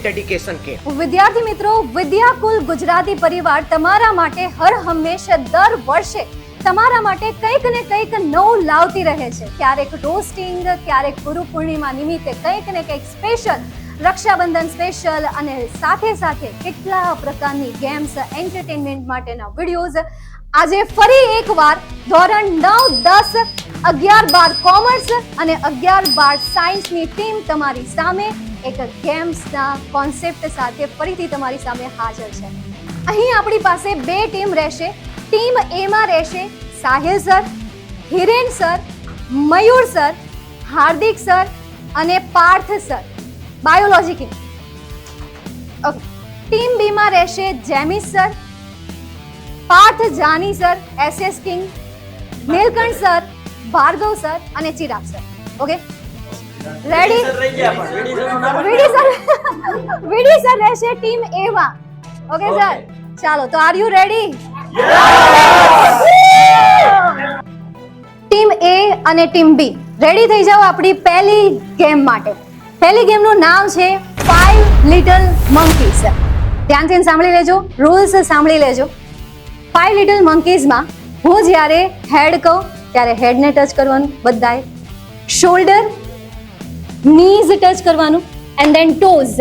Complete education કે વિદ્યાર્થી મિત્રો, વિદ્યાકુલ ગુજરાતી પરિવાર તમારા માટે હર હંમેશા દર વર્ષે તમારા માટે કંઈક ને કંઈક નવું લાવતી રહે છે. ક્યારેક રોસ્ટિંગ ક્યારેક ગુરુ પૂર્ણિમા નિમિત્તે કંઈક ને કંઈક સ્પેશિયલ રક્ષાબંધન સ્પેશિયલ અને સાથે સાથે કેટલા પ્રકારની ગેમ્સ એન્ટરટેનમેન્ટ માટેના વિડીયોઝ આજે ફરી એકવાર ધોરણ નવ, દસ, અગિયાર બાર કોમર્સ અને અગિયાર બાર સાયન્સની ટીમ તમારી સામે એક ગેમ્સના કોન્સેપ્ટ સાથે ફરીથી તમારી સામે હાજર છે. અહીં આપણી પાસે બે ટીમ રહેશે. ટીમ એમાં રહેશે Sahil sir, Hiren sir, Mayur sir, Hardik sir અને પાર્થ સર. બાયોલોજી ટીમ બીમાં રહેશે Jemis sir, Parth Jani sir SS king Nilkanth sir, Bhargav sir અને Chirag sir. Okay ready VD sir VD sir રહેશે team A માં. Okay sir ચાલો તો are you ready team A અને team બી ready થઈ જાઓ આપણી પહેલી ગેમ માટે. પહેલી ગેમનું નામ છે ફાઈવ લિટલ મંકીઝ ધ્યાનથી સાંભળી લેજો. રૂલ્સ સાંભળી લેજો. ફાઈવ લિટલ મંકીઝમાં હું જ્યારે હેડ કહું ત્યારે હેડને ટચ કરવાનું બધાએ. શોલ્ડર નીઝ ટચ કરવાનું એન્ડ ધેન ટોઝ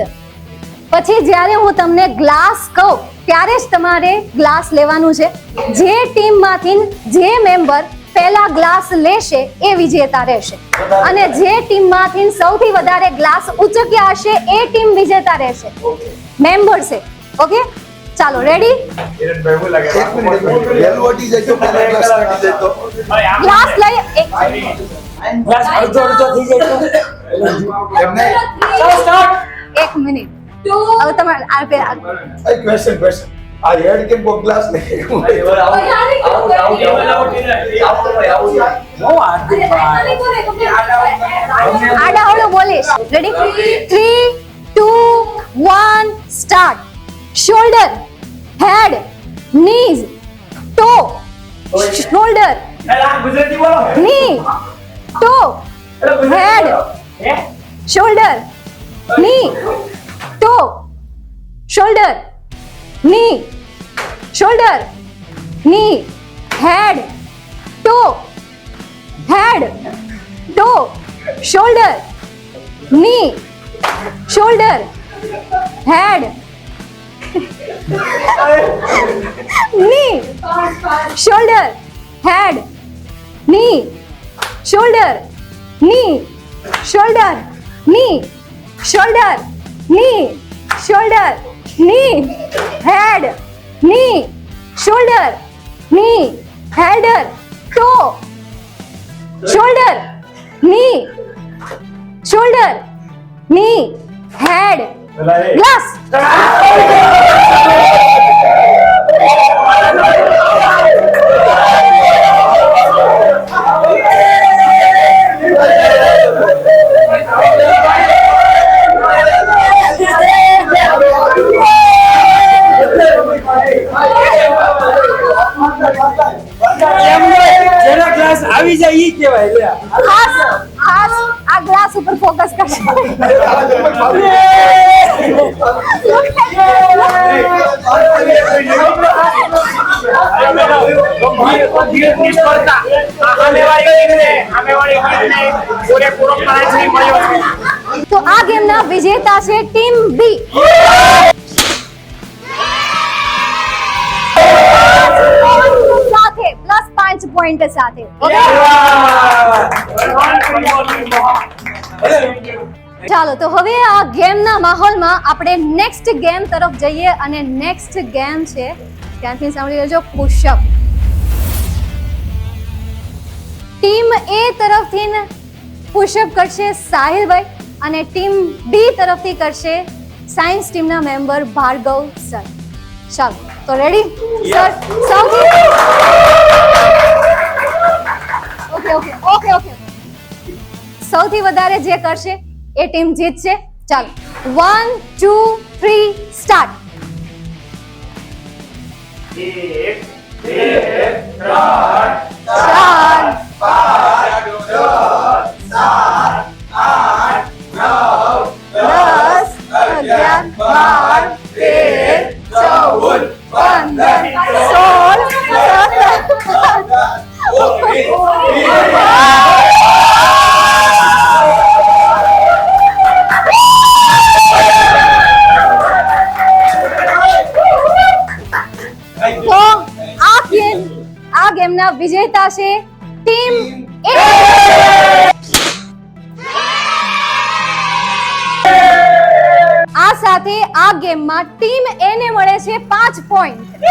પછી જ્યારે હું તમને ગ્લાસ કહું ત્યારે જ તમારે ગ્લાસ લેવાનું છે. જે ટીમમાંથી જે મેમ્બર પહેલા ગ્લાસ લેશે એ વિજેતા રહેશે. અને જે ટીમમાંથી સૌથી વધારે ગ્લાસ ઉચક્યા હશે એ ટીમ વિજેતા રહેશે. મેમ્બર છે ઓકે ચાલો રેડી ગ્લાસ લઈ એક અડધો અડધો થઈ જાય તો એમને એક મિનિટ હવે તમારે આ પે આ- એક ક્વેશ્ચન ક્વેશ્ચન આ હેડ કેમ કો ક્લાસ નહીં હું હાર્દિક આડા હવળું બોલીશ ready three two one start shoulder head knees toe shoulder Gujarati બોલો ની ટો હેડ શોલ્ડરની ટો શોલ્ડરની શોલ્ડરની હેડ ટો હેડ ટો શોલ્ડરની શોલ્ડર હેડની શોલ્ડર હેડ ની શોલ્ડરની શોલ્ડરની શોલ્ડરની શોલ્ડરની હેડની શોલ્ડરની હેડર ટો શોલ્ડરની શોલ્ડરની હેડ ગ્લાસ તો આ ગેમના વિજેતા છે ટીમ બી સાથે પ્લસ પાંચ પોઈન્ટ સાથે. ચાલો, તો હવે આ ગેમના માહોલમાં આપણે નેક્સ્ટ ગેમ તરફ જઈએ અને નેક્સ્ટ ગેમ છે. ત્યાંથી સાંભળી લેજો પુશઅપ. ટીમ એ તરફથી પુશઅપ કરશે સાહિલભાઈ અને ટીમ બી તરફથી કરશે સાયન્સ ટીમના મેમ્બર ભાર્ગવ સર. ચાલો તો રેડી સર સૌથી ઓકે ઓકે ઓકે ઓકે સૌથી વધારે જે કરશે એ ટીમ જીતશે. ચાલો વન ટુ થ્રી સ્ટાર્ટ ચાર વિજેતા છે ટીમ એ આ સાથે આ ગેમમાં ટીમ એ ને મળે છે પાંચ પોઈન્ટ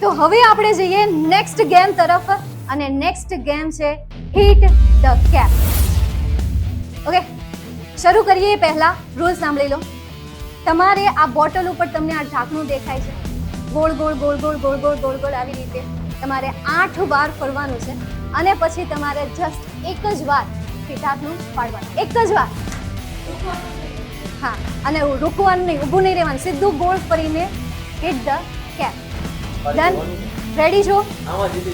તો હવે આપણે જઈએ નેક્સ્ટ ગેમ તરફ અને નેક્સ્ટ ગેમ છે હિટ ધ કેપ ઓકે શરૂ કરીએ પહેલા રૂલ સાંભળી લો. તમારે આ બોટલ ઉપર તમને આ ઢાંકણું દેખાય છે. ગોળ ગોળ ગોળ ગોળ ગોળ ગોળ ગોળ ગોળ આવી રીતે તમારે આઠ વાર ફરવાનું છે અને પછી તમારે જસ્ટ એક જ વાર એ પાડવાનું એક જ વાર હા અને રૂકવાનું નહીં ઊભું નહીં રહેવાનું સીધું ગોળ ફરીને hit the cap done ready છો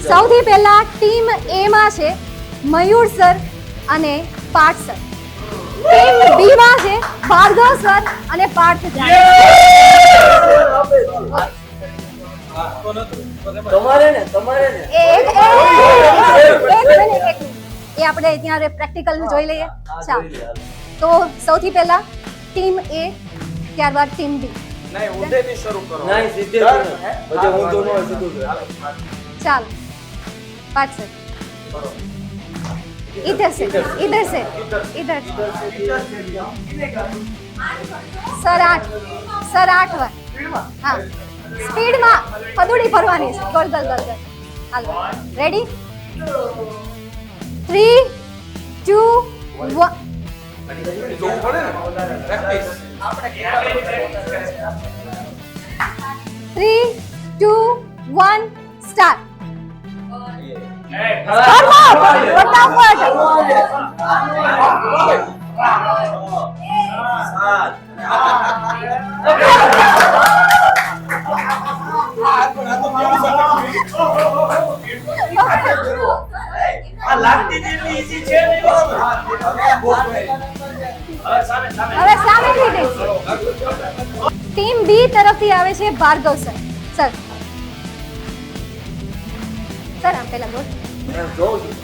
સૌથી પહેલા ટીમ એ માં છે મયુર સર અને પાઠ સર ટીમ બી માં છે ભાર્ગવ સર અને પાર્થ જાની. તમારે એ આપણે ત્યાં પ્રેક્ટિકલ જોઈ લઈએ ચાલ તો સૌથી પહેલા ટીમ એ ત્યારબાદ ટીમ બી ચાલ પાછ इधर से इधर से इधर सर आठ सर आठ वर हाँ સ્પીડમાં પદુડી ફરવાની છે. Goal goal goal goal. હાલો. Ready three two one three two one start હવે સામે લીધે ટીમ બી તરફથી આવે છે ભાર્ગવ સર. સર. સર, આમ પેલા બોલ. જોઉં છું.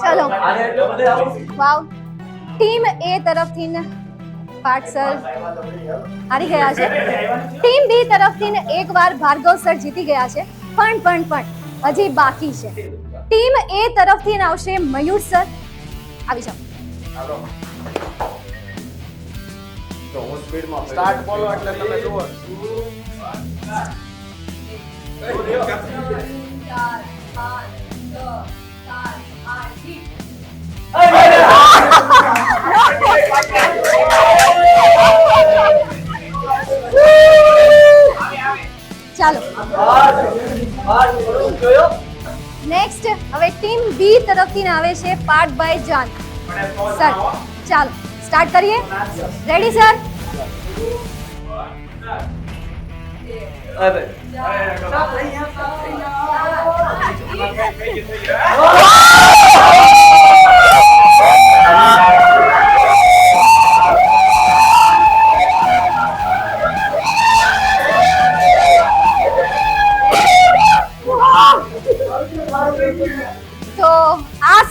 ચલો. વાવ ટીમ એ તરફથી સર હારી ગયા છે ટીમ બી તરફથી એકવાર એક વાર ભાર્ગવ સર જીતી ગયા છે પણ પણ પણ હજી બાકી છે ટીમ એ તરફથી ને આવશે મયુર સર આવી જાઓ સ્ટાર્ટ બોલો એટલે તમે જુઓ ચાલો? નેક્સ્ટ હવે ટીમ બી તરફથી આવે છે પાર્થભાઈ જાન સર ચાલો સ્ટાર્ટ કરીએ રેડી સર અરે.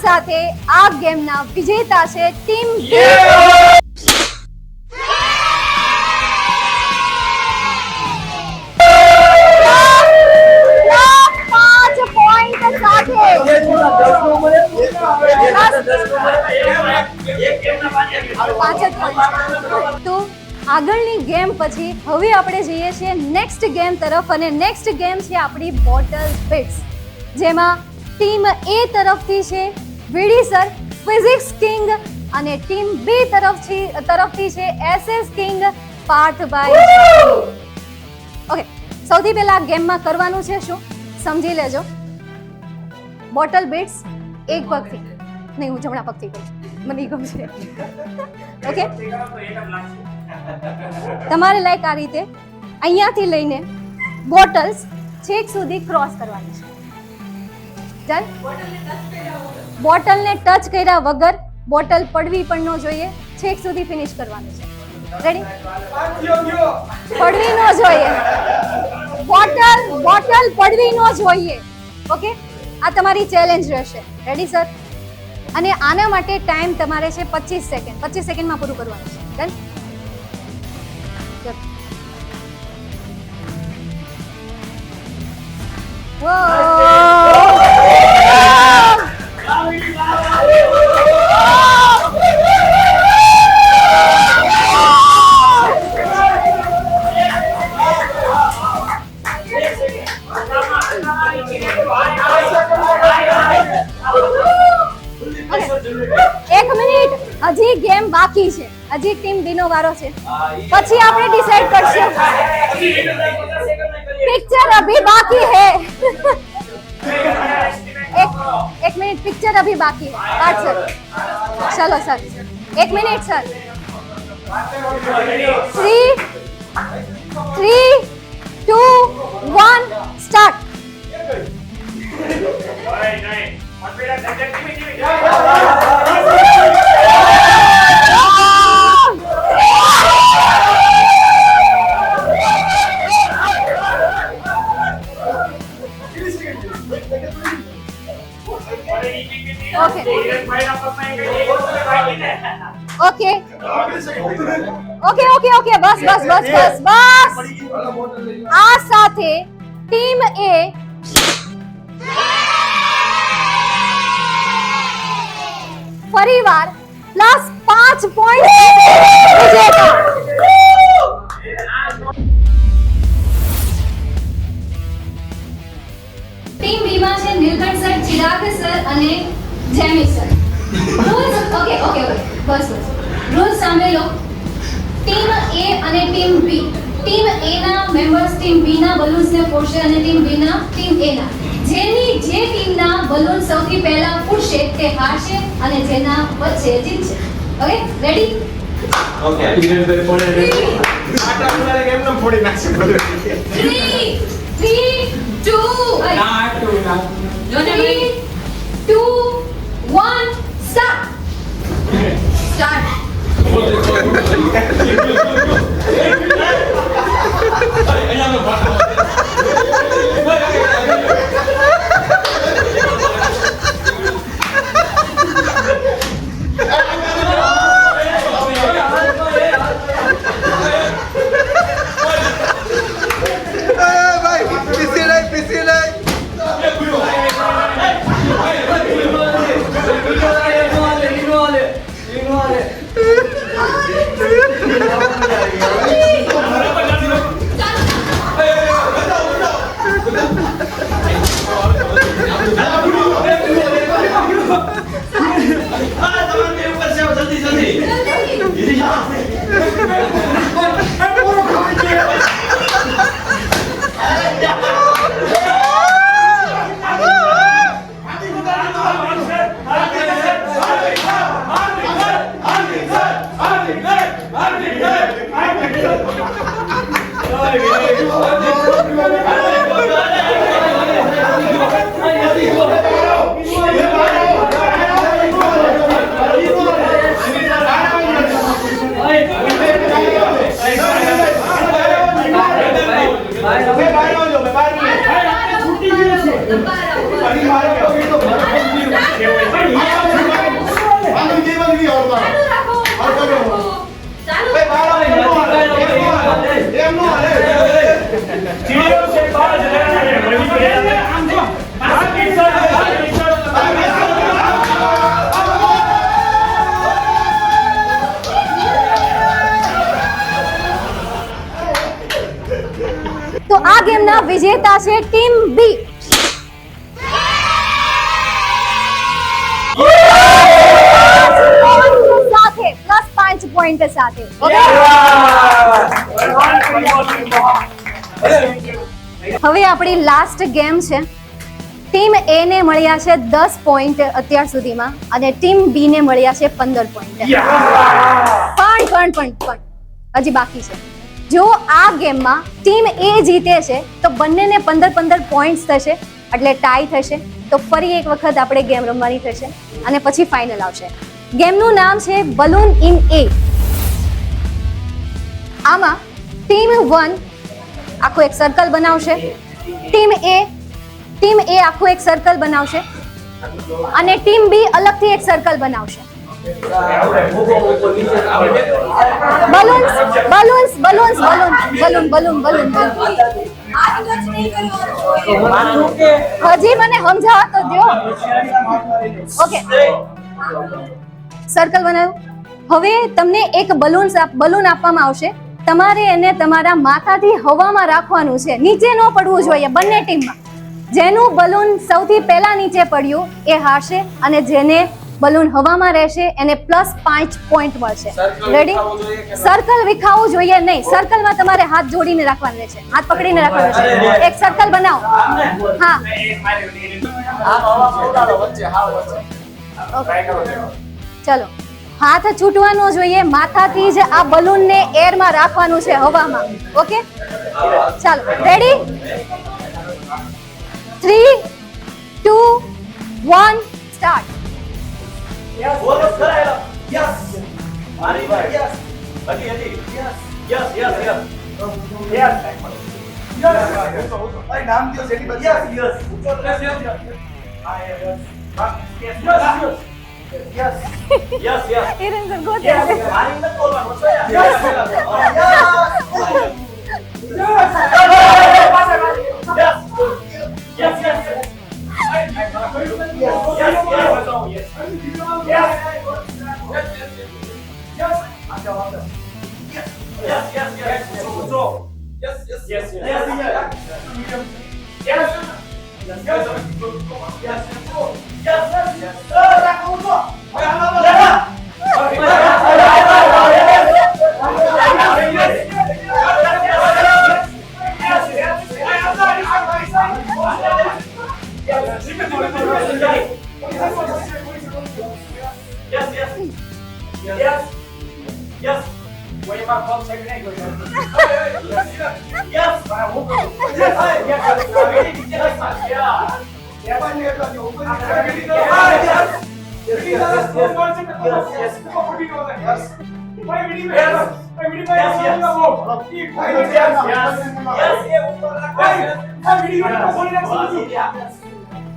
સાથે આ ગેમના વિજેતા છે ટીમ. તો આગળની ગેમ પછી હવે આપણે જઈએ છીએ નેક્સ્ટ ગેમ તરફ અને નેક્સ્ટ ગેમ છે આપણી બોટલ ફિટ્સ, જેમાં ટીમ એ તરફથી છે વીડી સર ફિઝિક્સ કિંગ અને ટીમ બી તરફથી તરફથી છે એસએસ કિંગ પાર્થભાઈ ઓકે સૌથી પહેલા ગેમમાં કરવાનું છે શું? સમજી લેજો. બોટલ બીટ્સ એક પગથી. નહીં હું જમણા પગથી કરું મને ગમશે. ઓકે તમારે લાઈક આ રીતે અહીંયાથી લઈને બોટલ્સ છેક સુધી ક્રોસ કરવાની છે. ડન બોટલને ટચ કર્યા વગર બોટલ પડવી પણ ન જોઈએ. છેક સુધી ફિનિશ કરવાનું છે. રેડી પડવી ન જોઈએ. બોટલ બોટલ પડવી ન જોઈએ. ઓકે આ તમારી ચેલેન્જ રહેશે. રેડી સર અને આના માટે ટાઈમ તમારે છે પચીસ સેકન્ડ પચીસ સેકન્ડમાં પૂરું કરવાનું છે. ડન એક ગેમ બાકી છે. હજી ટીમ બીનો વારો છે. પછી આપણે ડિસાઈડ કરશું. પિક્ચર અભી બાકી હે. એક એક મિનિટ પિક્ચર અભી બાકી હે. સર ચલો સર એક મિનિટ સર 3 બલૂન્સ અને ટીમ બી ના ટીમ એ ના. જેની જે ટીમ ના બલૂન સૌથી પહેલા ફૂટશે તે હારશે અને જેના વચ્ચે જીતશે. Okay ready three three two three two one start start ગેમના વિજેતા છે ટીમ બી. સાથે પ્લસ પાંચ પોઈન્ટ સાથે. હવે આપણી લાસ્ટ ગેમ છે. ટીમ એ ને મળ્યા છે દસ પોઈન્ટ અત્યાર સુધીમાં અને ટીમ બી ને મળ્યા છે પંદર પોઈન્ટ પણ પણ પણ પણ હજી બાકી છે. જો આ ગેમમાં ટીમ એ જીતે છે, તો બંનેને પંદર પંદર પોઈન્ટ્સ થશે, એટલે ટાઈ થશે, તો ફરી એક વખત આપણે ગેમ રમવાની થશે, અને પછી ફાઇનલ આવશે. ગેમનું નામ છે બલૂન ઇન એ આમાં ટીમ વન આખું એક સર્કલ બનાવશે. ટીમ એ ટીમ એ આખું એક સર્કલ બનાવશે. અને ટીમ બી અલગથી એક સર્કલ બનાવશે. Balloons balloons balloons balloon balloon balloon balloon હજી મને સમજાવતો તો દો ઓકે સર્કલ બનાવ્યું. હવે તમને એક બલૂન બલૂન આપવામાં આવશે. તમારે એને તમારા માથાથી હવામાં રાખવાનું છે. નીચે ન પડવું જોઈએ, બંને ટીમમાં જેનું બલૂન સૌથી પહેલા નીચે પડ્યું, એ હારશે અને જેને બલૂન હવામાં રહેશે એને પ્લસ પાંચ પોઈન્ટ મળશે. રેડી સર્કલ વિખાવું જોઈએ નહીં. સર્કલમાં તમારે હાથ જોડીને રાખવાનું રહેશે. હાથ પકડીને રાખવાનું રહેશે. એક સર્કલ બનાવો. હા. ચલો. હાથ છૂટવાનો જોઈએ. માથાથી જ આ બલૂનને એરમાં રાખવાનું છે હવામાં. ઓકે ચાલો. Ready three two one start yes બોલ કરાયેલો મારી ભાઈ યસ હજી હજી નામ દિયો સેની બધી Yes. Yes. Yes. Yes, yes, yes. Pardon, yes. Yes. Yes, yes, yes. Yes. Until after. Yes. Yes, yes, yes. Yes, so. Yes, yes. Yes, yes. Yes, yes. Yes. Yes. Yes. Yes. Yes. Yes.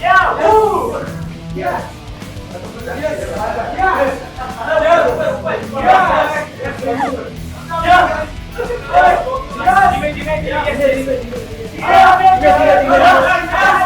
Yeah! Woo! Yes! Yes! Yes! Yes! Yes! Yes! Yes! Yes! Yes! Yes! Yes!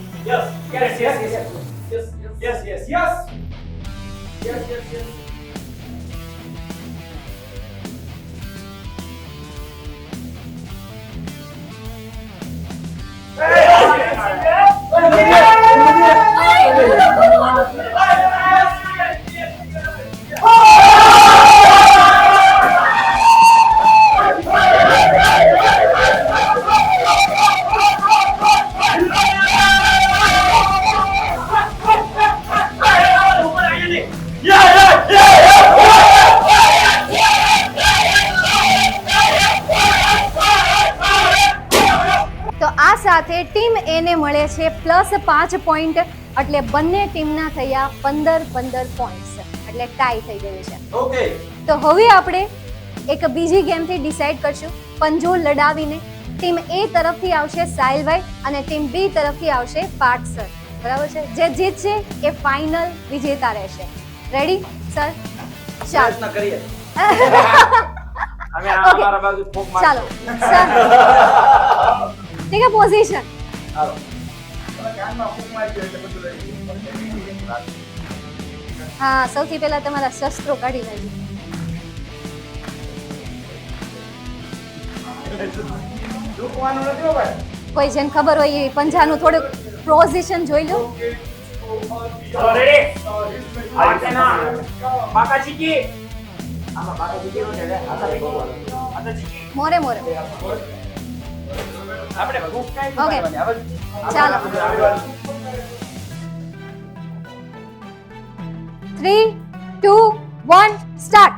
Yes. Yes. Yes. Yes. Yes. Yes. Yes. Yes. Yes. Yes. Yes. Yes. Hey! Yeah! Yeah! Yeah! Yeah! Plus પાંચ point એટલે બંને ટીમના થયા પંદર પંદર points એટલે tie થઈ ગયું છે. ઓકે તો હવે આપણે એક બીજી ગેમથી ડિસાઈડ કરશું. પંજો લડાવીને ટીમ એ તરફથી આવશે સાહિલભાઈ અને ટીમ બી તરફથી આવશે પાઠ સર બરાબર છે? જે જીતશે એ ફાઇનલ વિજેતા રહેશે. રેડી સર ચાલો. કરીએ. ચાલો. સર ઠીક અમારા હા સૌથી પહેલા તમારા શસ્ત્રો કાઢી લેજો. કોઈ જેને ખબર હોય એ પંજાનું થોડુંક પોઝિશન જોઈ લો. મોરે મોરે. આપણે ભૂખ કાઈ Okay. નહીં હવે ચાલો. થ્રી ટુ વન સ્ટાર્ટ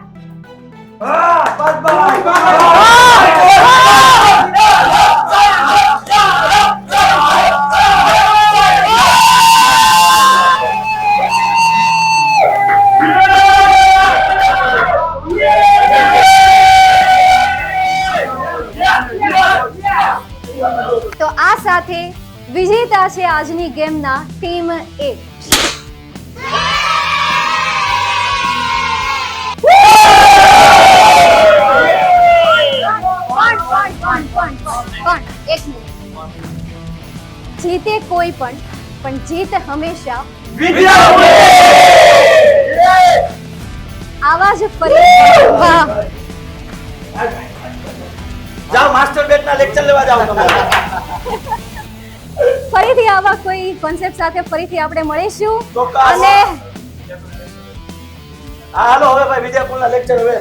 વિજેતા છે આજની ગેમના ટીમ એ. એક જીતે કોઈ પણ પણ જીત હંમેશા આવા જ ફરી વાહ. જાઓ માસ્ટર બેટ ના લેક્ચર લેવા જાઓ તમે. ફરીથી આવા કોઈ કોન્સેપ્ટ સાથે ફરીથી આપણે મળીશું અને હાલો હવે ભાઈ વિદ્યાપુરના લેક્ચર હવે